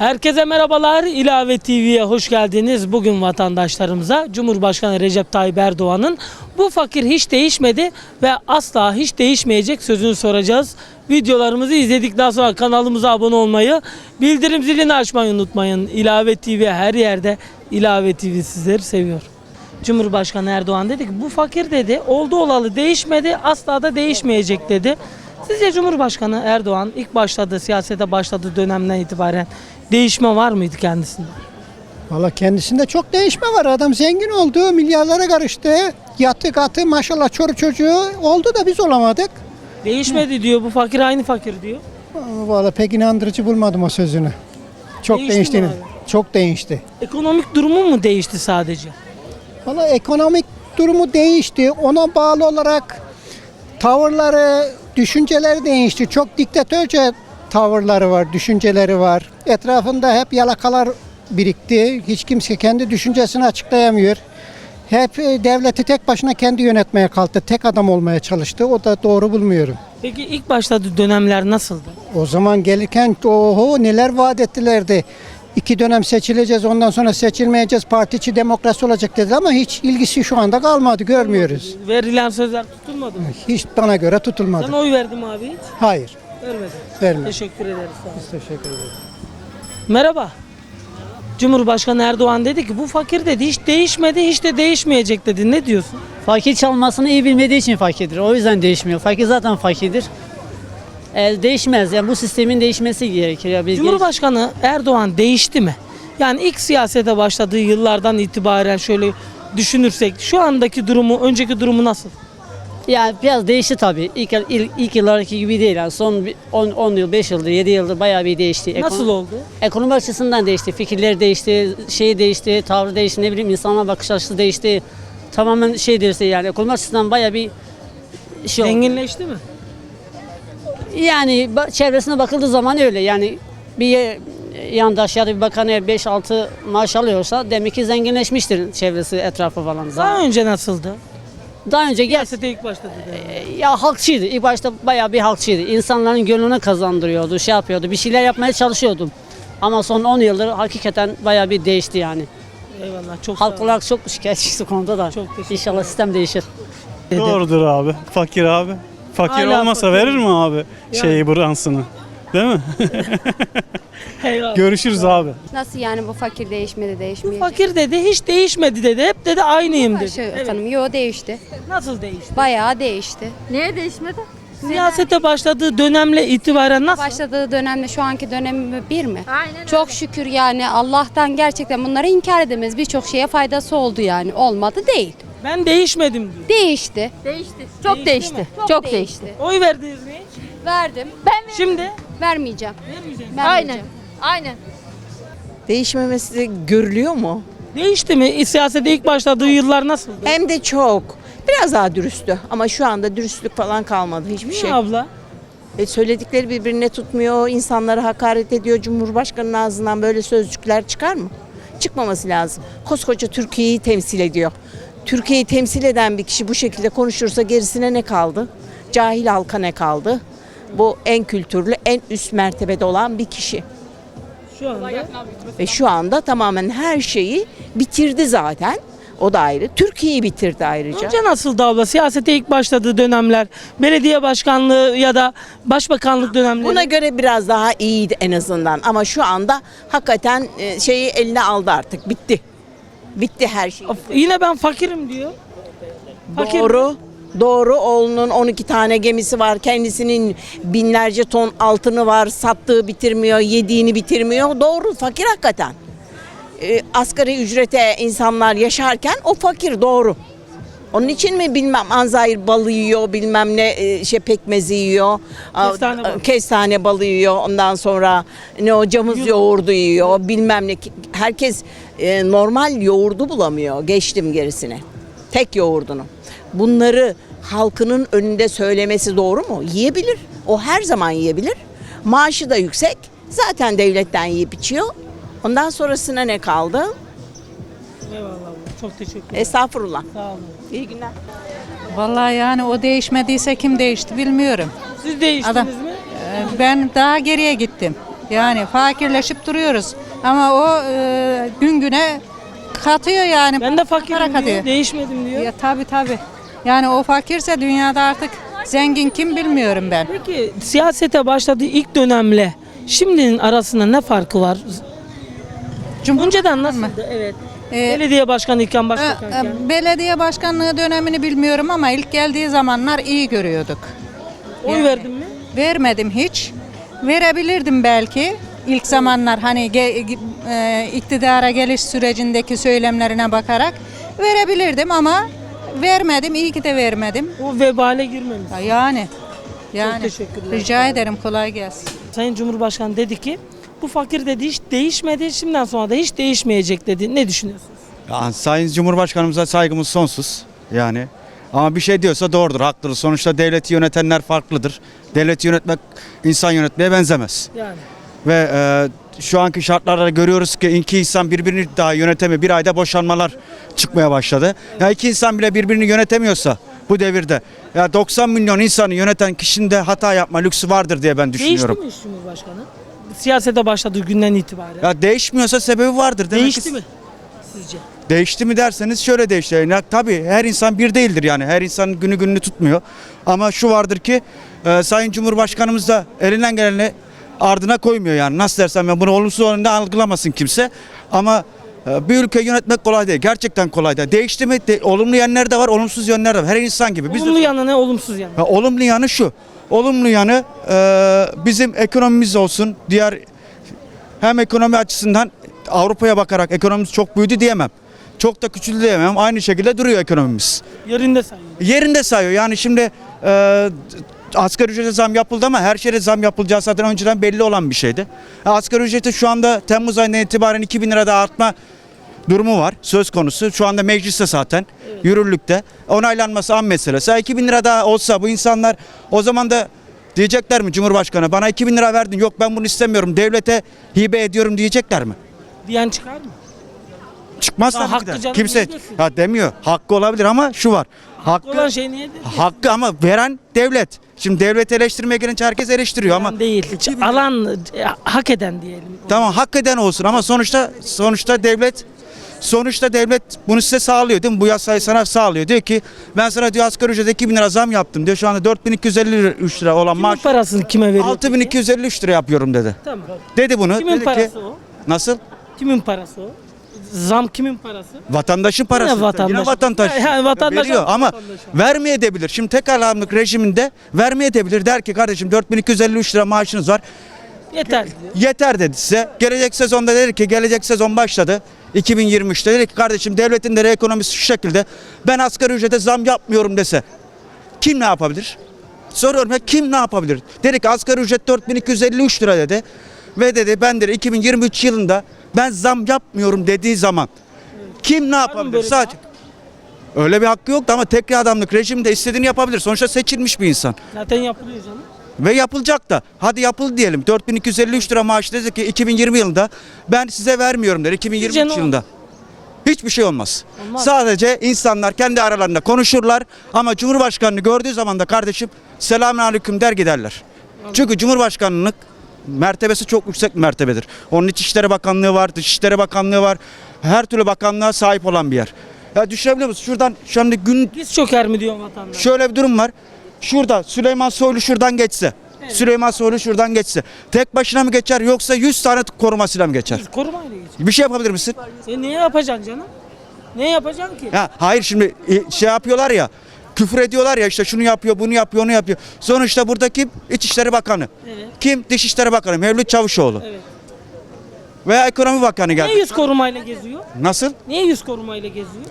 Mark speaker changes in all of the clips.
Speaker 1: Herkese merhabalar. İlave TV'ye hoş geldiniz. Bugün vatandaşlarımıza Cumhurbaşkanı Recep Tayyip Erdoğan'ın bu fakir hiç değişmedi ve asla hiç değişmeyecek sözünü soracağız. Videolarımızı izledikten sonra kanalımıza abone olmayı, bildirim zilini açmayı unutmayın. İlave TV her yerde. İlave TV sizleri seviyor. Cumhurbaşkanı Erdoğan dedi ki bu fakir dedi oldu olalı değişmedi asla da değişmeyecek dedi. Sizce Cumhurbaşkanı Erdoğan ilk başladığı siyasete başladığı dönemden itibaren değişme var mıydı kendisinde?
Speaker 2: Valla kendisinde çok değişme var. Adam zengin oldu, milyarlara karıştı. Yatı katı maşallah çocuk çocuğu oldu da biz olamadık.
Speaker 1: Değişmedi diyor bu fakir aynı fakir diyor.
Speaker 2: Valla pek inandırıcı bulmadım o sözünü. Çok
Speaker 1: Değişti
Speaker 2: değiştiğini. Çok değişti.
Speaker 1: Ekonomik durumu mu değişti sadece?
Speaker 2: Valla ekonomik durumu değişti. Ona bağlı olarak tavırları, düşünceleri değişti. Çok diktatörce tavırları var, düşünceleri var. Etrafında hep yalakalar birikti. Hiç kimse kendi düşüncesini açıklayamıyor. Hep e, devleti tek başına kendi yönetmeye kalktı. Tek adam olmaya çalıştı. O da doğru bulmuyorum.
Speaker 1: Peki ilk başladığı dönemler nasıldı?
Speaker 2: O zaman gelirken oho neler vaat ettilerdi. İki dönem seçileceğiz ondan sonra seçilmeyeceğiz parti içi demokrasi olacak dedi ama hiç ilgisi şu anda kalmadı görmüyoruz.
Speaker 1: Verilen sözler tutulmadı mı?
Speaker 2: Hiç bana göre
Speaker 1: Sen
Speaker 2: tutulmadı.
Speaker 1: oy verdin mi abi hiç?
Speaker 2: Hayır
Speaker 1: Vermedim.
Speaker 2: verme.
Speaker 1: Teşekkür ederiz. Sağ olun.
Speaker 2: Teşekkür ederim.
Speaker 1: Merhaba. Cumhurbaşkanı Erdoğan dedi ki bu fakir dedi hiç değişmedi hiç de değişmeyecek dedi. Ne diyorsun?
Speaker 3: Fakir çalmasını iyi bilmediği için fakirdir. O yüzden değişmiyor. Fakir zaten fakirdir. E, değişmez. Yani bu sistemin değişmesi gerekir. Ya
Speaker 1: Cumhurbaşkanı Erdoğan değişti mi? Yani ilk siyasete başladığı yıllardan itibaren şöyle düşünürsek şu andaki durumu, önceki durumu nasıl?
Speaker 3: Yani biraz değişti tabii. İlk, ilk, ilk yıllardaki gibi değil. Yani son 10, 10 yıl, 5 yıldır, 7 yıldır bayağı bir değişti. Ekon-
Speaker 1: Nasıl oldu?
Speaker 3: Ekonomi açısından değişti. Fikirleri değişti, şey değişti, tavrı değişti, ne bileyim insanlar bakış açısı değişti. Tamamen şey değişti yani. Ekonomi açısından bayağı bir şey oldu.
Speaker 1: Zenginleşti mi?
Speaker 3: Yani ba- çevresine bakıldığı zaman öyle. Yani bir yandaş ya da bir bakan eğer 5-6 maaş alıyorsa demek ki zenginleşmiştir çevresi, etrafı falan.
Speaker 1: Daha, önce nasıldı?
Speaker 3: Daha önce gel
Speaker 1: Siyasete ilk başladı. dedi.
Speaker 3: ya halkçıydı. İlk başta bayağı bir halkçıydı. İnsanların gönlünü kazandırıyordu, şey yapıyordu. Bir şeyler yapmaya çalışıyordu. Ama son 10 yıldır hakikaten bayağı bir değişti yani.
Speaker 1: Eyvallah çok sağ
Speaker 3: Halk
Speaker 1: olun.
Speaker 3: olarak çok şikayetçiyiz bu konuda da.
Speaker 1: Çok teşekkür
Speaker 3: İnşallah sistem değişir.
Speaker 4: Doğrudur abi. Fakir abi. Fakir
Speaker 1: Hala
Speaker 4: olmasa
Speaker 1: fakir.
Speaker 4: verir mi abi şeyi buransını? Değil mi?
Speaker 1: Eyvallah.
Speaker 4: Görüşürüz abi.
Speaker 5: Nasıl yani bu fakir değişmedi
Speaker 1: Bu
Speaker 5: değişmeyecek?
Speaker 1: fakir dedi hiç değişmedi dedi. Hep dedi aynıyım dedi.
Speaker 5: Şey
Speaker 1: Evet.
Speaker 5: efendim yo değişti.
Speaker 1: Nasıl değişti?
Speaker 5: Bayağı değişti.
Speaker 6: Niye değişmedi?
Speaker 1: Siyasete başladığı dönemle itibaren nasıl?
Speaker 5: Başladığı dönemle şu anki dönemi bir mi?
Speaker 6: Aynen
Speaker 5: Çok şükür yani Allah'tan gerçekten bunları inkar edemeyiz. Birçok şeye faydası oldu yani. Olmadı değil.
Speaker 1: Ben değişmedim diyor.
Speaker 5: Değişti.
Speaker 6: Değişti. Çok
Speaker 1: Değişti?
Speaker 6: Çok, değişti.
Speaker 1: Oy verdiniz mi hiç?
Speaker 5: Verdim.
Speaker 6: Ben
Speaker 1: Şimdi?
Speaker 5: Vermeyeceğim.
Speaker 1: Vermeyeceğim.
Speaker 6: Aynen. Aynen.
Speaker 7: Değişmemesi de görülüyor mu?
Speaker 1: Değişti mi? Siyasete ilk başladığı yıllar nasıldı?
Speaker 7: Hem de çok. Biraz daha dürüsttü ama şu anda dürüstlük falan kalmadı hiçbir
Speaker 1: Niye
Speaker 7: şey.
Speaker 1: abla?
Speaker 7: E, söyledikleri birbirine tutmuyor, insanlara hakaret ediyor. Cumhurbaşkanının ağzından böyle sözcükler çıkar mı? Çıkmaması lazım. Koskoca Türkiye'yi temsil ediyor. Türkiye'yi temsil eden bir kişi bu şekilde konuşursa gerisine ne kaldı? Cahil halka ne kaldı? Bu en kültürlü, en üst mertebede olan bir kişi.
Speaker 1: Şu anda.
Speaker 7: Ve şu anda tamamen her şeyi bitirdi zaten. O da ayrı. Türkiye'yi bitirdi ayrıca.
Speaker 1: Önce nasıldı abla? Siyasete ilk başladığı dönemler, belediye başkanlığı ya da başbakanlık dönemleri.
Speaker 7: Buna göre biraz daha iyiydi en azından ama şu anda hakikaten e, şeyi eline aldı artık bitti. Bitti her şey.
Speaker 1: Of, Yine ben fakirim diyor. Fakir.
Speaker 7: Doğru. Doğru oğlunun 12 tane gemisi var. Kendisinin binlerce ton altını var. Sattığı bitirmiyor, yediğini bitirmiyor. Doğru fakir hakikaten. E, asgari ücrete insanlar yaşarken o fakir doğru. Onun için mi bilmem anzayır balı yiyor, bilmem ne e, şey pekmezi yiyor.
Speaker 1: Kestane balı.
Speaker 7: Kestane balı yiyor. Ondan sonra ne o camız yoğurdu yiyor, bilmem ne. Herkes e, normal yoğurdu bulamıyor. Geçtim gerisine. Tek yoğurdunu. Bunları halkının önünde söylemesi doğru mu? Yiyebilir. O her zaman yiyebilir. Maaşı da yüksek. Zaten devletten yiyip içiyor. Ondan sonrasına ne kaldı?
Speaker 1: Eyvallah. Çok teşekkür ederim.
Speaker 7: Estağfurullah.
Speaker 1: Sağ olun.
Speaker 7: İyi günler.
Speaker 8: Vallahi yani o değişmediyse kim değişti bilmiyorum.
Speaker 1: Siz değiştiniz
Speaker 8: Adam-
Speaker 1: mi?
Speaker 8: Ee, Ben daha geriye gittim. Yani fakirleşip duruyoruz. Ama o e, gün güne katıyor yani.
Speaker 1: Ben de fakirim diyor,
Speaker 8: katıyor.
Speaker 1: değişmedim diyor.
Speaker 8: Ya tabi tabi. Yani o fakirse dünyada artık zengin kim bilmiyorum ben.
Speaker 1: Peki siyasete başladığı ilk dönemle şimdinin arasında ne farkı var? Önceden nasıldı? Evet.
Speaker 8: Ee,
Speaker 1: Belediye başkanı iken
Speaker 8: e,
Speaker 1: başbakanken.
Speaker 8: e, belediye başkanlığı dönemini bilmiyorum ama ilk geldiği zamanlar iyi görüyorduk.
Speaker 1: Oy verdin mi?
Speaker 8: Vermedim hiç. Verebilirdim belki. İlk zamanlar hani ge- e, iktidara geliş sürecindeki söylemlerine bakarak verebilirdim ama vermedim. İyi ki de vermedim.
Speaker 1: O vebale girmemiş.
Speaker 8: Ya Yani yani
Speaker 1: teşekkürler.
Speaker 8: rica ederim kolay gelsin.
Speaker 1: Sayın Cumhurbaşkanı dedi ki bu fakir dedi hiç değişmedi. Şimdiden sonra da hiç değişmeyecek dedi. Ne düşünüyorsunuz?
Speaker 6: Ya, Sayın Cumhurbaşkanımıza saygımız sonsuz yani. Ama bir şey diyorsa doğrudur, haklıdır. Sonuçta devleti yönetenler farklıdır. Devleti yönetmek insan yönetmeye benzemez.
Speaker 1: Yani.
Speaker 6: Ve e, şu anki şartlarda görüyoruz ki iki insan birbirini daha yönetemiyor. Bir ayda boşanmalar çıkmaya başladı. Ya iki insan bile birbirini yönetemiyorsa bu devirde ya 90 milyon insanı yöneten kişinin de hata yapma lüksü vardır diye ben düşünüyorum.
Speaker 1: Değişti mi Cumhurbaşkanı? Siyasete başladığı günden itibaren.
Speaker 6: Ya değişmiyorsa sebebi vardır. Demek
Speaker 1: Değişti
Speaker 6: ki-
Speaker 1: mi sizce?
Speaker 6: Değişti mi derseniz şöyle değişti. Yani tabii her insan bir değildir yani. Her insan günü gününü tutmuyor. Ama şu vardır ki e, Sayın Cumhurbaşkanımız da elinden geleni ardına koymuyor yani. Nasıl dersem ben bunu olumsuz yönde algılamasın kimse. Ama e, bir ülke yönetmek kolay değil. Gerçekten kolay değil. Değişti mi? De- olumlu yönler de var, olumsuz yönler de var. Her insan gibi. Biz de-
Speaker 1: Olumlu yanı ne, olumsuz yanı?
Speaker 6: Ha, olumlu yanı şu. Olumlu yanı e, bizim ekonomimiz olsun. Diğer hem ekonomi açısından Avrupa'ya bakarak ekonomimiz çok büyüdü diyemem. Çok da küçüldü diyemem. Aynı şekilde duruyor ekonomimiz.
Speaker 1: Yerinde sayıyor.
Speaker 6: Yerinde sayıyor. Yani şimdi e, asgari ücrete zam yapıldı ama her şeye zam yapılacağı zaten önceden belli olan bir şeydi. Asgari ücreti şu anda Temmuz ayından itibaren 2000 lira daha artma durumu var söz konusu. Şu anda mecliste zaten yürürlükte. Onaylanması an meselesi. Ha, 2000 lira daha olsa bu insanlar o zaman da diyecekler mi Cumhurbaşkanı bana 2000 lira verdin yok ben bunu istemiyorum devlete hibe ediyorum diyecekler mi?
Speaker 1: Diyen çıkar mı?
Speaker 6: Çıkmaz tabii ki de. Kimse ha, demiyor. Hakkı olabilir ama şu var. Hakkı,
Speaker 1: Olan şey niye
Speaker 6: hakkı ama veren devlet. Şimdi devlet eleştirmeye gelince herkes eleştiriyor ama
Speaker 1: değil. Alan, e, hak eden diyelim.
Speaker 6: tamam hak eden olsun ama sonuçta sonuçta devlet sonuçta devlet bunu size sağlıyor değil mi? Bu yasayı sana sağlıyor. Diyor ki ben sana diyor asgari ücrete 2000 lira zam yaptım diyor. Şu anda 4253 lira olan
Speaker 1: Kimin
Speaker 6: maaş
Speaker 1: parasını kime veriyor? peki?
Speaker 6: 6253 lira yapıyorum dedi.
Speaker 1: Tamam.
Speaker 6: Dedi bunu.
Speaker 1: Kimin
Speaker 6: dedi ki
Speaker 1: parası o?
Speaker 6: nasıl?
Speaker 1: Kimin parası o? Zam kimin parası?
Speaker 6: Vatandaşın parası.
Speaker 1: Yine vatandaş.
Speaker 6: Yine vatandaş.
Speaker 1: Ya- yani vatandaş-
Speaker 6: veriyor ama
Speaker 1: vatandaş.
Speaker 6: vermeyebilir. Şimdi tek alanlık rejiminde vermeyebilir. Der ki kardeşim 4253 lira maaşınız var.
Speaker 1: Yeter.
Speaker 6: Yeter dedi size. Gelecek sezonda dedi ki gelecek sezon başladı. 2023'te dedi ki kardeşim devletin de ekonomisi şu şekilde. Ben asgari ücrete zam yapmıyorum dese. Kim ne yapabilir? Soruyorum ya kim ne yapabilir? Dedi ki asgari ücret 4253 lira dedi. Ve dedi ben dedi 2023 yılında ben zam yapmıyorum dediği zaman kim ne yapabilir? Sadece Öyle bir hakkı yoktu ama tek adamlık rejimde istediğini yapabilir. Sonuçta seçilmiş bir insan.
Speaker 1: Zaten yapılıyor canım.
Speaker 6: Ve yapılacak da. Hadi yapıldı diyelim. 4253 lira maaş dedi ki 2020 yılında ben size vermiyorum der.
Speaker 1: Sizce
Speaker 6: 2023
Speaker 1: ne
Speaker 6: yılında. Hiçbir şey olmaz.
Speaker 1: Olmaz.
Speaker 6: Sadece insanlar kendi aralarında konuşurlar ama Cumhurbaşkanını gördüğü zaman da kardeşim selamünaleyküm der giderler. Çünkü Cumhurbaşkanlık mertebesi çok yüksek bir mertebedir. Onun İçişleri Bakanlığı var, Dışişleri Bakanlığı var. Her türlü bakanlığa sahip olan bir yer. Ya düşünebiliyor musun? Şuradan şu anda gün
Speaker 1: Diz çöker mi diyor vatandaş?
Speaker 6: Şöyle bir durum var. Şurada Süleyman Soylu şuradan geçse. Süleyman Soylu şuradan geçse. Tek başına mı geçer yoksa 100 tane korumasıyla mı geçer?
Speaker 1: Biz korumayla geçiyor.
Speaker 6: Bir şey yapabilir misin?
Speaker 1: Sen niye yapacaksın canım? Ne yapacaksın ki?
Speaker 6: Ya hayır şimdi e, şey yapıyorlar ya. Küfür ediyorlar ya işte şunu yapıyor, bunu yapıyor, onu yapıyor. Sonuçta buradaki İçişleri Bakanı.
Speaker 1: Evet.
Speaker 6: Kim? Dışişleri Bakanı Mevlüt Çavuşoğlu.
Speaker 1: Evet.
Speaker 6: Veya Ekonomi Bakanı
Speaker 1: Niye
Speaker 6: geldi.
Speaker 1: yüz korumayla geziyor?
Speaker 6: Nasıl?
Speaker 1: Niye yüz korumayla geziyor?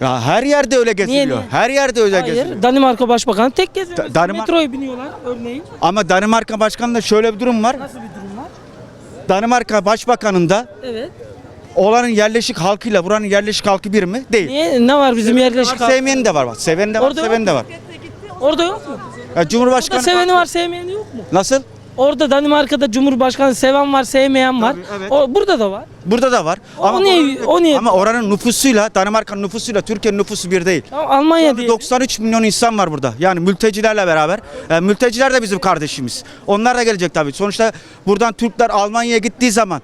Speaker 6: Ya her yerde öyle geziliyor.
Speaker 1: niye?
Speaker 6: Her yerde öyle
Speaker 1: Hayır.
Speaker 6: geziliyor.
Speaker 1: Danimarka Başbakanı tek geziyor.
Speaker 6: Da-
Speaker 1: Mesela
Speaker 6: Danimark-
Speaker 1: Metroya biniyorlar örneğin.
Speaker 6: Ama Danimarka Başkanı'nda şöyle bir durum var.
Speaker 1: Nasıl bir durum var?
Speaker 6: Danimarka Başbakanı'nda
Speaker 1: Evet.
Speaker 6: Olanın yerleşik halkıyla buranın yerleşik halkı bir mi? Değil.
Speaker 1: Niye? Ne var bizim yerleşik
Speaker 6: Var,
Speaker 1: halk-
Speaker 6: sevmeyeni de var bak. Seveni de var,
Speaker 1: Orada yok
Speaker 6: seveni de var.
Speaker 1: Orada yok mu?
Speaker 6: Ya
Speaker 1: Orada
Speaker 6: Cumhurbaşkanı
Speaker 1: seveni var sevmeyeni yok mu?
Speaker 6: Nasıl?
Speaker 1: Orada Danimarka'da Cumhurbaşkanı seven var, sevmeyen var.
Speaker 6: Tabii, evet.
Speaker 1: O, burada da var.
Speaker 6: Burada da var.
Speaker 1: O niye- o niye-
Speaker 6: ama oranın nüfusuyla Danimarka'nın nüfusuyla Türkiye'nin nüfusu bir değil.
Speaker 1: Tamam, Almanya diye.
Speaker 6: 93 milyon insan var burada. Yani mültecilerle beraber. E, mülteciler de bizim kardeşimiz. Onlar da gelecek tabii. Sonuçta buradan Türkler Almanya'ya gittiği zaman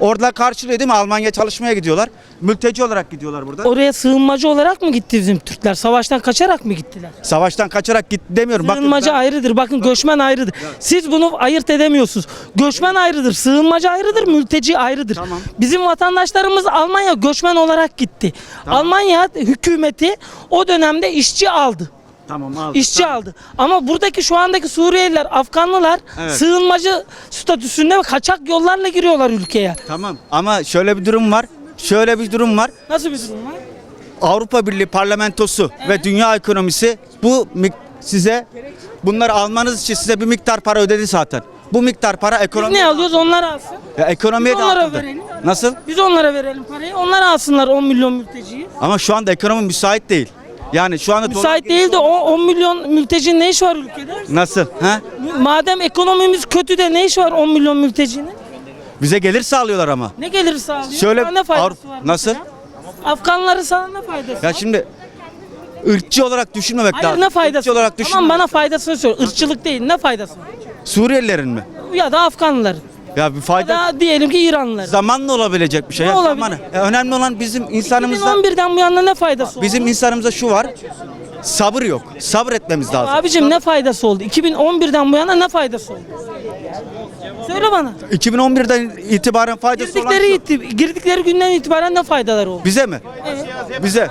Speaker 6: orada karşılıyor değil mi? Almanya'ya çalışmaya gidiyorlar. Mülteci olarak gidiyorlar burada.
Speaker 1: Oraya sığınmacı olarak mı gitti bizim Türkler? Savaştan kaçarak mı gittiler?
Speaker 6: Savaştan kaçarak git demiyorum. Bakın
Speaker 1: Sığınmacı
Speaker 6: ben-
Speaker 1: ayrıdır. Bakın göçmen ayrıdır. Siz bunu ayırt edemiyorsunuz. Göçmen ayrıdır, sığınmacı ayrıdır, mülteci ayrıdır.
Speaker 6: Tamam.
Speaker 1: Bizim vatandaşlarımız Almanya göçmen olarak gitti. Almanya hükümeti o dönemde işçi aldı.
Speaker 6: Tamam aldı.
Speaker 1: İşçi aldı. Ama buradaki şu andaki Suriyeliler, Afganlılar
Speaker 6: Evet.
Speaker 1: sığınmacı statüsünde kaçak yollarla giriyorlar ülkeye.
Speaker 6: Tamam ama şöyle bir durum var. Şöyle bir durum var.
Speaker 1: Nasıl bir durum var?
Speaker 6: Avrupa Birliği parlamentosu ve dünya ekonomisi bu size bunları almanız için size bir miktar para ödedi zaten. Bu miktar para
Speaker 1: Biz
Speaker 6: ekonomi
Speaker 1: ne alıyoruz onlar alsın.
Speaker 6: ya ekonomiye
Speaker 1: Biz onlara
Speaker 6: dağıtıldı.
Speaker 1: verelim.
Speaker 6: Nasıl?
Speaker 1: Biz onlara verelim parayı. Onlar alsınlar 10 milyon mülteciyi.
Speaker 6: Ama şu anda ekonomi müsait değil. Yani şu anda
Speaker 1: Müsait değil de o 10 milyon mültecinin ne işi var ülkede?
Speaker 6: Nasıl? Ha?
Speaker 1: Madem ekonomimiz kötü de ne işi var 10 milyon mültecinin?
Speaker 6: Bize gelir sağlıyorlar ama.
Speaker 1: Ne gelir sağlıyor?
Speaker 6: Şöyle
Speaker 1: Sana ne faydası var?
Speaker 6: nasıl?
Speaker 1: mesela? Afganları sana ne faydası
Speaker 6: Ya
Speaker 1: var?
Speaker 6: şimdi ırkçı olarak düşünmemek
Speaker 1: Hayır
Speaker 6: lazım.
Speaker 1: ne faydası
Speaker 6: Irkçı
Speaker 1: var?
Speaker 6: olarak
Speaker 1: Tamam
Speaker 6: düşünmemek.
Speaker 1: bana faydasını söyle. Irkçılık değil ne faydası var?
Speaker 6: Suriyelilerin mi?
Speaker 1: Ya da Afganlıların.
Speaker 6: Ya bir fayda
Speaker 1: da diyelim ki İranlıların.
Speaker 6: zamanla olabilecek bir şey.
Speaker 1: Ne
Speaker 6: ya,
Speaker 1: olabilir?
Speaker 6: zamanı. Ya önemli olan bizim insanımızda
Speaker 1: 2011'den bu yana ne faydası oldu?
Speaker 6: bizim insanımızda şu var. Sabır yok. Sabır etmemiz lazım.
Speaker 1: Abicim ne faydası oldu? 2011'den bu yana ne faydası oldu? Söyle bana.
Speaker 6: 2011'den itibaren faydası olan
Speaker 1: Girdikleri,
Speaker 6: şu.
Speaker 1: iti- girdikleri günden itibaren ne faydaları oldu?
Speaker 6: Bize mi? Bize.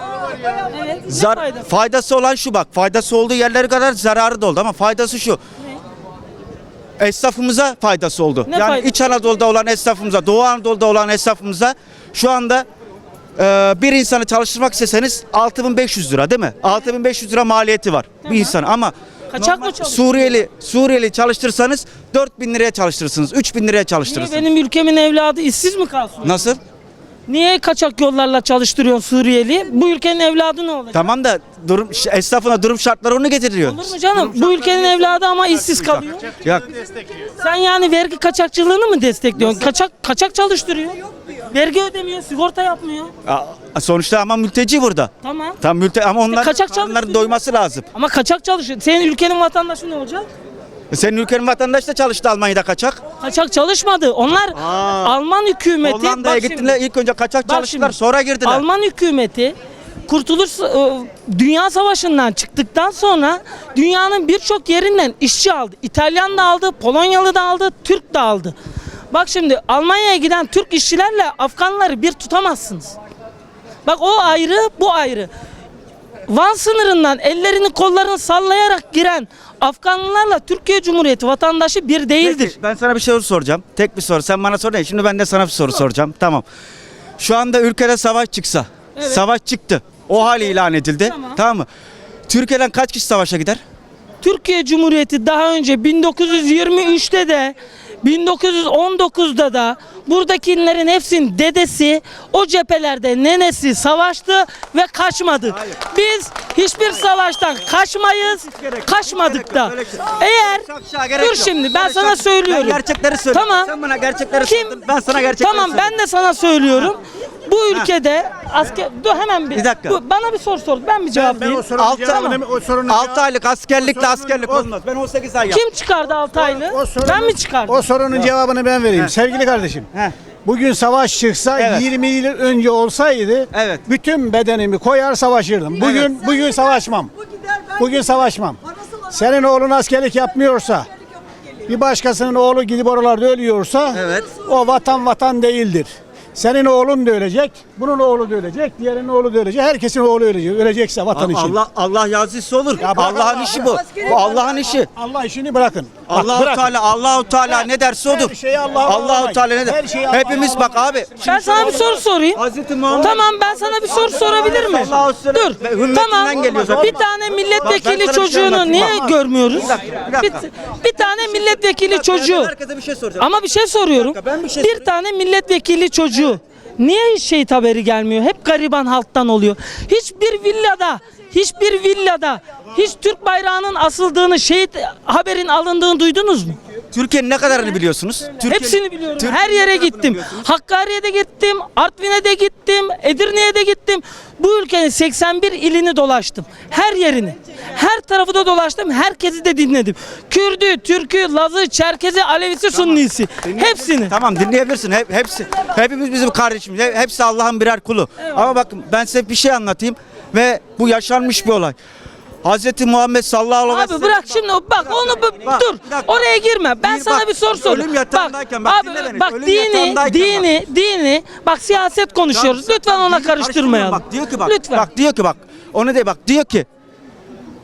Speaker 1: Evet. Ne
Speaker 6: Zar,
Speaker 1: faydası?
Speaker 6: faydası olan şu bak. Faydası olduğu yerleri kadar zararı da oldu ama faydası şu. Esnafımıza faydası oldu.
Speaker 1: Ne
Speaker 6: yani
Speaker 1: faydası?
Speaker 6: İç Anadolu'da olan esnafımıza, Doğu Anadolu'da olan esnafımıza şu anda e, bir insanı çalıştırmak isteseniz 6500 lira değil mi? 6500 lira maliyeti var bir insan ama
Speaker 1: Kaçak mı?
Speaker 6: Suriyeli Suriyeli çalıştırsanız 4000 liraya çalıştırırsınız. 3000 liraya
Speaker 1: Niye
Speaker 6: çalıştırırsınız.
Speaker 1: benim ülkemin evladı işsiz mi kalsın?
Speaker 6: Nasıl?
Speaker 1: Niye kaçak yollarla çalıştırıyorsun Suriyeli? Bu ülkenin evladı ne olacak?
Speaker 6: Tamam da durum esnafına durum şartları onu getiriyor.
Speaker 1: Olur mu canım? Bu ülkenin evladı ama işsiz kalıyor.
Speaker 6: Ya
Speaker 1: Sen yani vergi kaçakçılığını mı destekliyorsun? Kaçak kaçak çalıştırıyor. Vergi ödemiyor, sigorta yapmıyor.
Speaker 6: a- sonuçta ama mülteci burada.
Speaker 1: Tamam.
Speaker 6: Tam mülte ama onlar
Speaker 1: kaçak
Speaker 6: onların doyması lazım.
Speaker 1: Ama kaçak çalışıyor. Senin ülkenin vatandaşı ne olacak?
Speaker 6: E Senin ülkenin vatandaşı da çalıştı Almanya'da kaçak.
Speaker 1: Kaçak çalışmadı. Onlar Alman hükümeti
Speaker 6: Hollanda'ya
Speaker 1: Bak şimdi,
Speaker 6: gittiler ilk önce kaçak
Speaker 1: bak
Speaker 6: çalıştılar
Speaker 1: şimdi,
Speaker 6: sonra girdiler.
Speaker 1: Alman hükümeti Kurtuluş e, Dünya Savaşı'ndan çıktıktan sonra dünyanın birçok yerinden işçi aldı. İtalyan da aldı, Polonyalı da aldı, Türk de aldı. Bak şimdi Almanya'ya giden Türk işçilerle Afganları bir tutamazsınız. Bak o ayrı, bu ayrı. Van sınırından ellerini kollarını sallayarak giren Afganlılarla Türkiye Cumhuriyeti vatandaşı bir değildir.
Speaker 6: Peki, ben sana bir soru soracağım. Tek bir soru. Sen bana sor ne? Şimdi ben de sana bir soru soracağım. Tamam. Şu anda ülkede savaş çıksa. Savaş çıktı. O hali ilan edildi.
Speaker 1: Tamam.
Speaker 6: Tamam mı? Türkiye'den kaç kişi savaşa gider?
Speaker 1: Türkiye Cumhuriyeti daha önce 1923'te de 1919'da da buradakilerin hepsinin dedesi o cephelerde nenesi savaştı ve kaçmadı. Biz hiçbir savaştan kaçmayız, kaçmadık da. Eğer dur şimdi ben sana söylüyorum.
Speaker 6: Ben gerçekleri söylüyorum.
Speaker 1: Tamam.
Speaker 6: Sen bana gerçekleri
Speaker 1: Kim?
Speaker 6: sordun. Ben sana gerçekleri
Speaker 1: Tamam ben de sana söylüyorum. Bu ülkede asker dur hemen bir,
Speaker 6: Bir dakika.
Speaker 1: Bu- bana bir soru sor. Ben bir cevap vereyim.
Speaker 6: Altı,
Speaker 9: o sorunun
Speaker 6: 6 aylık askerlikle askerlik olmaz. Ben 18 ay yaptım.
Speaker 1: Kim çıkardı 6 aylı?
Speaker 9: o sorunun-
Speaker 1: Ben mi çıkardım?
Speaker 9: O sorunun cevabını ben vereyim. Sevgili kardeşim.
Speaker 6: Heh.
Speaker 9: Bugün savaş çıksa
Speaker 6: Evet.
Speaker 9: 20 yıl önce olsaydı
Speaker 6: Evet.
Speaker 9: bütün bedenimi koyar savaşırdım. Bugün bugün savaşmam. Bugün savaşmam. Senin oğlun askerlik yapmıyorsa bir başkasının oğlu gidip oralarda ölüyorsa
Speaker 6: Evet.
Speaker 9: o vatan vatan değildir. Senin oğlun da ölecek, bunun oğlu da ölecek, diğerinin oğlu da ölecek, herkesin oğlu ölecek. Ölecekse vatan için.
Speaker 6: Allah Allah yazısı olur.
Speaker 9: Ya
Speaker 6: Allah'ın
Speaker 9: Allah.
Speaker 6: işi bu. Bu Allah'ın işi.
Speaker 9: Allah işini bırakın. Bak,
Speaker 6: Allahu
Speaker 9: bırakın.
Speaker 6: Teala Allahu Teala ne derse odur.
Speaker 9: Her şeyi Allah'a
Speaker 6: Allahu
Speaker 9: bağlamayın.
Speaker 6: Teala ne der?
Speaker 9: Her şeyi Allah'a
Speaker 6: Hepimiz bak abi.
Speaker 1: Ben sana bir soru sorayım.
Speaker 6: Hazreti Muhammed
Speaker 1: Tamam ben sana bir soru sorabilir miyim?
Speaker 6: Sallallahu aleyhi ve sellem
Speaker 1: Dur.
Speaker 6: ve ümmetinden
Speaker 1: Tamam.
Speaker 6: geliyor zaten.
Speaker 1: Bir tane
Speaker 6: Bak, ben
Speaker 1: milletvekili
Speaker 6: sana bir şey
Speaker 1: çocuğunu
Speaker 6: anlatayım.
Speaker 1: niye
Speaker 6: Bak.
Speaker 1: görmüyoruz?
Speaker 6: Bir dakika, bir
Speaker 1: Bir,
Speaker 6: dakika.
Speaker 1: bir tane milletvekili çocuğu.
Speaker 6: Herkese bir şey soracağım.
Speaker 1: Ama bir şey soruyorum.
Speaker 6: dakika, ben bir şey
Speaker 1: Bir
Speaker 6: sorayım.
Speaker 1: tane milletvekili çocuğu. Niye hiç şehit haberi gelmiyor? Hep gariban halktan oluyor. Hiçbir villada hiçbir villada hiç Türk bayrağının asıldığını, şehit haberin alındığını duydunuz mu?
Speaker 6: Türkiye'nin ne kadarını biliyorsunuz? Türkiye'nin-
Speaker 1: Hepsini biliyorum.
Speaker 6: Türkiye'nin
Speaker 1: Her yere gittim. Hakkari'ye de gittim, Artvin'e de gittim, Edirne'ye de gittim. Bu ülkenin 81 ilini dolaştım. Her yerini. Her tarafı da dolaştım. Herkesi de dinledim. Kürdü, Türkü, Lazı, Çerkezi, Alevisi, Sunnisi. Hepsini.
Speaker 6: Tamam dinleyebilirsin. Hep, hepsi hepimiz bizim kardeşimiz. He- Hepsi Allah'ın birer kulu. Ama bakın ben size bir şey anlatayım ve bu yaşanmış bir olay. Hazreti Muhammed sallallahu aleyhi ve
Speaker 1: Abi
Speaker 6: sellem
Speaker 1: bırak şimdi o- bak onu bu-
Speaker 6: bak,
Speaker 1: dur.
Speaker 6: bir dakika.
Speaker 1: Oraya girme. Ben
Speaker 6: Bir
Speaker 1: sana
Speaker 6: bak,
Speaker 1: bir soru sorayım.
Speaker 6: ölüm yatağındayken bak, dinle beni.
Speaker 1: bak
Speaker 6: Ölüm
Speaker 1: dini,
Speaker 6: yatağındayken
Speaker 1: dini, dini. Bak siyaset konuşuyoruz.
Speaker 6: Ya,
Speaker 1: Lütfen ona
Speaker 6: dini
Speaker 1: karıştırmayalım.
Speaker 6: Bak diyor ki bak.
Speaker 1: Lütfen.
Speaker 6: Bak diyor ki bak. Onu de bak diyor ki.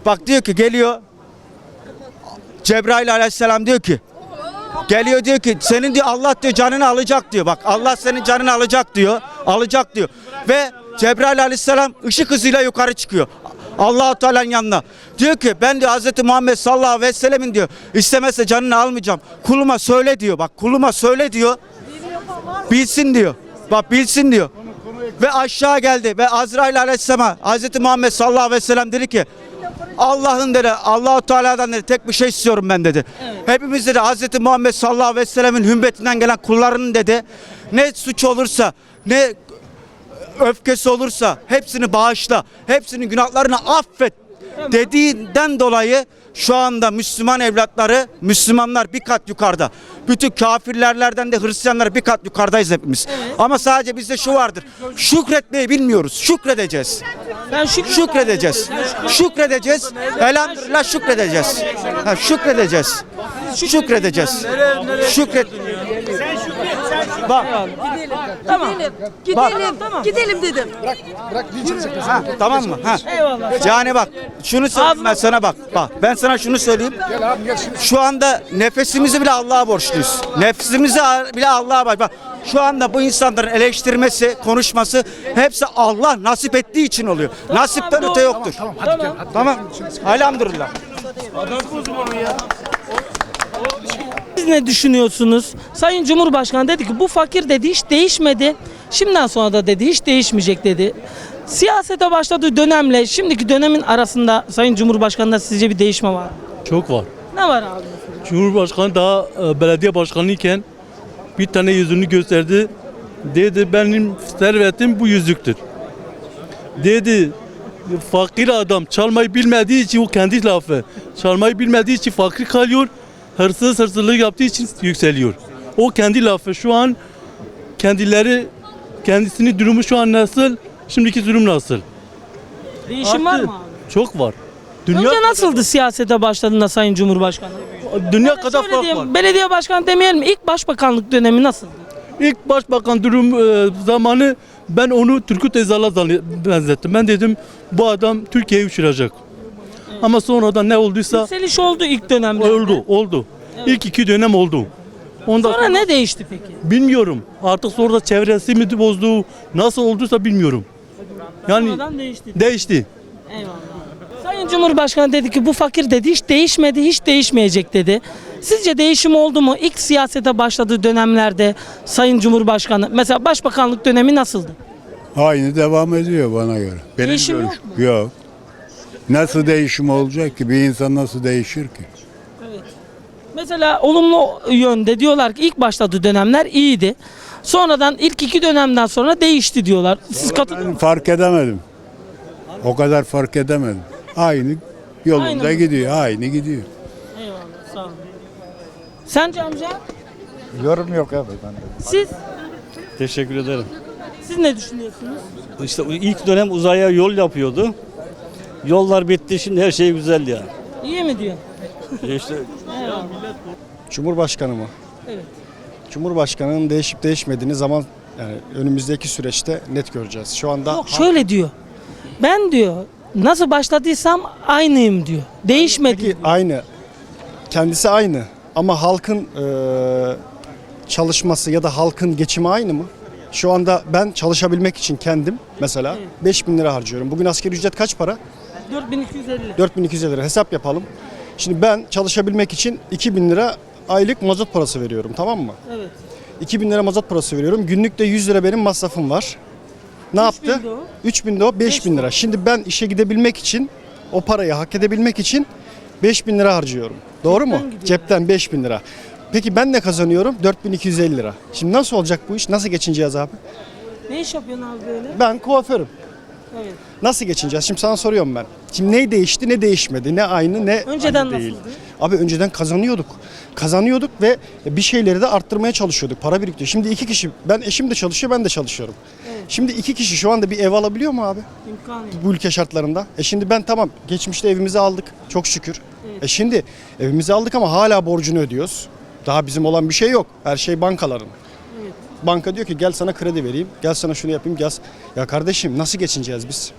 Speaker 6: Bak diyor ki geliyor. Cebrail aleyhisselam diyor ki. Geliyor diyor ki senin diyor Allah diyor canını alacak diyor. Bak Allah senin canını alacak diyor. Alacak diyor. Ve Cebrail aleyhisselam ışık hızıyla yukarı çıkıyor. allah Teala'nın yanına. Diyor ki ben diyor Hazreti Muhammed sallallahu aleyhi ve sellemin diyor istemezse canını almayacağım. Kuluma söyle diyor. Bak kuluma söyle diyor. Bilsin diyor. Bak bilsin diyor. Ve aşağı geldi ve Azrail aleyhisselam Hazreti Muhammed sallallahu aleyhi ve sellem dedi ki Allah'ın dedi Allahu Teala'dan dedi tek bir şey istiyorum ben dedi. Hepimiz dedi Hazreti Muhammed sallallahu aleyhi ve sellemin hümbetinden gelen kullarının dedi ne suç olursa ne öfkesi olursa hepsini bağışla. Hepsinin günahlarını affet dediğinden dolayı şu anda Müslüman evlatları, Müslümanlar bir kat yukarıda. Bütün kafirlerlerden de Hristiyanlar bir kat yukarıdayız hepimiz. Ama sadece bizde şu vardır. Şükretmeyi bilmiyoruz. Şükredeceğiz.
Speaker 1: Ben şükür
Speaker 6: Şükredeceğiz. Şükredeceğiz. Elhamdülillah şükredeceğiz. Ha, şükredeceğiz. Şükredeceğiz. Şükret. Bak.
Speaker 1: Tamam.
Speaker 6: Bak.
Speaker 1: Tamam.
Speaker 5: Gidelim dedim.
Speaker 6: Ha, tamam mı? Ha.
Speaker 1: Eyvallah.
Speaker 6: Yani bak şunu söyleyeyim ben sana bak. Bak ben sana şunu söyleyeyim. Şu anda nefesimizi bile Allah'a borçluyuz. Nefsimizi bile Allah'a bak. Bak şu anda bu insanların eleştirmesi, konuşması hepsi Allah nasip ettiği için oluyor. Nasipten öte yoktur.
Speaker 1: Tamam.
Speaker 6: Tamam. Elhamdülillah.
Speaker 1: Siz ne düşünüyorsunuz? Sayın Cumhurbaşkanı dedi ki bu fakir dedi hiç değişmedi. Şimdiden sonra da dedi hiç değişmeyecek dedi. Siyasete başladığı dönemle şimdiki dönemin arasında Sayın Cumhurbaşkanı'nda sizce bir değişme var mı?
Speaker 10: Çok var.
Speaker 1: Ne var abi?
Speaker 10: Cumhurbaşkanı daha e, belediye başkanı iken bir tane yüzünü gösterdi. Dedi benim servetim bu yüzüktür. Dedi fakir adam çalmayı bilmediği için o kendi lafı. Çalmayı bilmediği için fakir kalıyor. Hırsız hırsızlık yaptığı için yükseliyor. O kendi lafı şu an kendileri kendisini durumu şu an nasıl? Şimdiki durum nasıl?
Speaker 1: Değişim var
Speaker 10: Arttı.
Speaker 1: mı abi?
Speaker 10: Çok var. Dünya
Speaker 1: Önce nasıldı siyasete başladığında Sayın Cumhurbaşkanı?
Speaker 10: dünya kadar
Speaker 1: Şöyle
Speaker 10: fark
Speaker 1: diyeyim,
Speaker 10: var.
Speaker 1: belediye başkanı demeyelim? İlk başbakanlık dönemi nasıldı?
Speaker 10: İlk başbakan durum e, zamanı ben onu Özal'a zannet- benzettim. Ben dedim bu adam Türkiye'yi uçuracak. Ama sonradan ne olduysa
Speaker 1: Yükseliş oldu ilk dönemde.
Speaker 10: oldu, oldu. İlk iki dönem oldu. Ondan
Speaker 1: Sonra ne değişti peki?
Speaker 10: bilmiyorum. Artık sonra çevresi mi bozdu, nasıl olduysa bilmiyorum. Yani
Speaker 1: Sonradan değişti.
Speaker 10: değişti.
Speaker 1: Eyvallah. Sayın Cumhurbaşkanı dedi ki bu fakir dedi hiç değişmedi, hiç değişmeyecek dedi. Sizce değişim oldu mu? İlk siyasete başladığı dönemlerde Sayın Cumhurbaşkanı mesela başbakanlık dönemi nasıldı?
Speaker 11: Aynı devam ediyor bana göre. Benim
Speaker 1: Değişim yok
Speaker 11: görüşüm- Yok. Nasıl değişim olacak ki? Bir insan nasıl değişir ki?
Speaker 1: Mesela olumlu yönde diyorlar ki ilk başladığı dönemler iyiydi. Sonradan ilk iki dönemden sonra değişti diyorlar. Siz katılıyor
Speaker 11: Ben
Speaker 1: musunuz?
Speaker 11: fark edemedim. O kadar fark edemedim. Aynı yolunda
Speaker 1: Aynı mı?
Speaker 11: gidiyor. Aynı gidiyor.
Speaker 1: Eyvallah sağ olun. Sence amca?
Speaker 9: Yorum yok abi bende.
Speaker 1: Siz?
Speaker 4: Teşekkür ederim.
Speaker 1: Siz ne düşünüyorsunuz?
Speaker 4: İşte ilk dönem uzaya yol yapıyordu. Yollar bitti şimdi her şey güzel ya.
Speaker 1: İyi mi diyor?
Speaker 4: İşte
Speaker 9: Cumhurbaşkanı mı?
Speaker 1: Evet.
Speaker 9: Cumhurbaşkanının değişip değişmediğini zaman yani önümüzdeki süreçte net göreceğiz. Şu anda
Speaker 1: Yok şöyle diyor. Ben diyor nasıl başladıysam aynıyım diyor. Değişmedi.
Speaker 9: Peki aynı. Kendisi aynı ama halkın eee, çalışması ya da halkın geçimi aynı mı? Şu anda ben çalışabilmek için kendim mesela 5000 lira harcıyorum. Bugün asgari ücret kaç para?
Speaker 1: 4250.
Speaker 9: 4200 lira hesap yapalım. Şimdi ben çalışabilmek için 2000 lira aylık mazot parası veriyorum tamam mı?
Speaker 1: Evet.
Speaker 9: 2000 lira mazot parası veriyorum. Günlük de 100 lira benim masrafım var. Ne
Speaker 1: 3000
Speaker 9: yaptı?
Speaker 1: de o.
Speaker 9: 3000 de o 5000 lira. Şimdi ben işe gidebilmek için o parayı hak edebilmek için 5000 lira harcıyorum. Doğru mu?
Speaker 1: Gidiyor
Speaker 9: Cepten 5000 lira. Peki ben ne kazanıyorum? 4250 lira. Şimdi nasıl olacak bu iş? Nasıl geçineceğiz abi?
Speaker 1: Ne iş yapıyorsun abi böyle?
Speaker 9: Ben kuaförüm.
Speaker 1: Evet.
Speaker 9: Nasıl geçineceğiz? Şimdi sana soruyorum ben. Şimdi ne değişti ne değişmedi? Ne aynı ne
Speaker 1: Önceden
Speaker 9: aynı değil.
Speaker 1: nasıldı?
Speaker 9: Abi önceden kazanıyorduk. Kazanıyorduk ve bir şeyleri de arttırmaya çalışıyorduk. Para biriktiriyor. Şimdi iki kişi, ben eşim de çalışıyor, ben de çalışıyorum. Şimdi iki kişi şu anda bir ev alabiliyor mu abi?
Speaker 1: İmkanı yok.
Speaker 9: Bu ülke şartlarında. E şimdi ben tamam geçmişte evimizi aldık. Çok şükür. E şimdi evimizi aldık ama hala borcunu ödüyoruz. Daha bizim olan bir şey yok. Her şey bankaların. Banka diyor ki gel sana kredi vereyim. Gel sana şunu yapayım. Gel. Ya kardeşim nasıl geçineceğiz biz?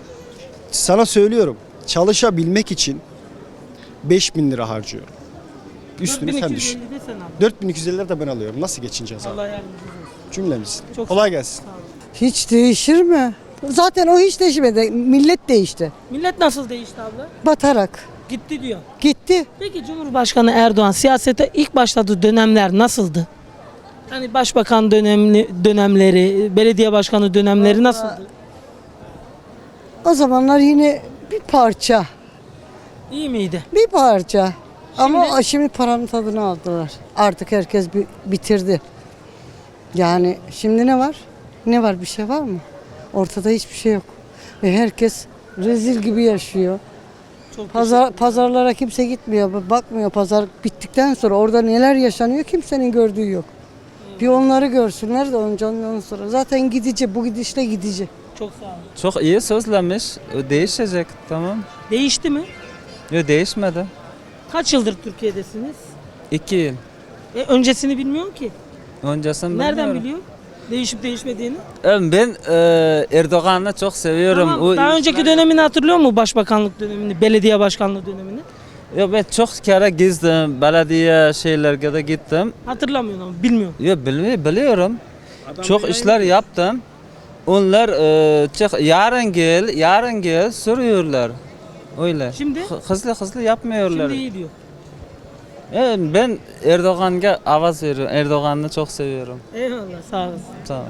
Speaker 9: Sana söylüyorum. Çalışabilmek için 5000 lira harcıyorum. Üstüne sen
Speaker 1: 4250
Speaker 9: düşün.
Speaker 1: de sen abi.
Speaker 9: 4250 lira da ben alıyorum. Nasıl geçineceğiz abi?
Speaker 1: Allah yardımcınız olsun.
Speaker 9: Cümlemiz.
Speaker 1: Çok
Speaker 9: Kolay gelsin.
Speaker 2: Hiç değişir mi? Zaten o hiç değişmedi. Millet değişti.
Speaker 1: Millet nasıl değişti abla?
Speaker 2: Batarak.
Speaker 1: Gitti diyor.
Speaker 2: Gitti.
Speaker 1: Peki Cumhurbaşkanı Erdoğan siyasete ilk başladığı dönemler nasıldı? Hani başbakan dönemli dönemleri, belediye başkanı dönemleri nasıldı?
Speaker 2: O zamanlar yine bir parça.
Speaker 1: İyi miydi?
Speaker 2: Bir parça. Ama şimdi paranın tadını aldılar. Artık herkes bi- bitirdi. Yani şimdi ne var? Ne var? Bir şey var mı? Ortada hiçbir şey yok. Ve herkes rezil gibi yaşıyor.
Speaker 1: Çok
Speaker 2: Pazar, pazarlara kimse gitmiyor, bakmıyor pazar bittikten sonra orada neler yaşanıyor kimsenin gördüğü yok. Bir onları görsünler de ondan sonra. Zaten gidici, bu gidişle gidici.
Speaker 1: Çok sağ olun.
Speaker 12: Çok iyi sözlemiş. O değişecek tamam.
Speaker 1: Değişti mi?
Speaker 12: Yok değişmedi.
Speaker 1: Kaç yıldır Türkiye'desiniz?
Speaker 12: İki yıl.
Speaker 1: E, öncesini bilmiyorum ki.
Speaker 12: Öncesini
Speaker 1: Nereden
Speaker 12: bilmiyorum.
Speaker 1: biliyor? Değişip değişmediğini.
Speaker 12: Ben e, Erdoğan'ı çok seviyorum.
Speaker 1: Tamam,
Speaker 12: O
Speaker 1: Daha önceki dönemini hatırlıyor musun? Başbakanlık dönemini, belediye başkanlığı dönemini.
Speaker 12: Yo, ben çok kere gezdim. Belediye şeylerge de gittim.
Speaker 1: Hatırlamıyorum ama bilmiyorum.
Speaker 12: Yo, bilmi- biliyorum. çok işler yaptım. Onlar e, çık, yarın gel, yarın gel sürüyorlar. Öyle.
Speaker 1: Şimdi?
Speaker 12: Hı- Hızlı hızlı yapmıyorlar.
Speaker 1: Şimdi iyi diyor.
Speaker 12: Yani ben Erdoğan'a avaz veriyorum. Erdoğan'ı çok seviyorum.
Speaker 1: Eyvallah sağ olasın.
Speaker 12: Sağ ol.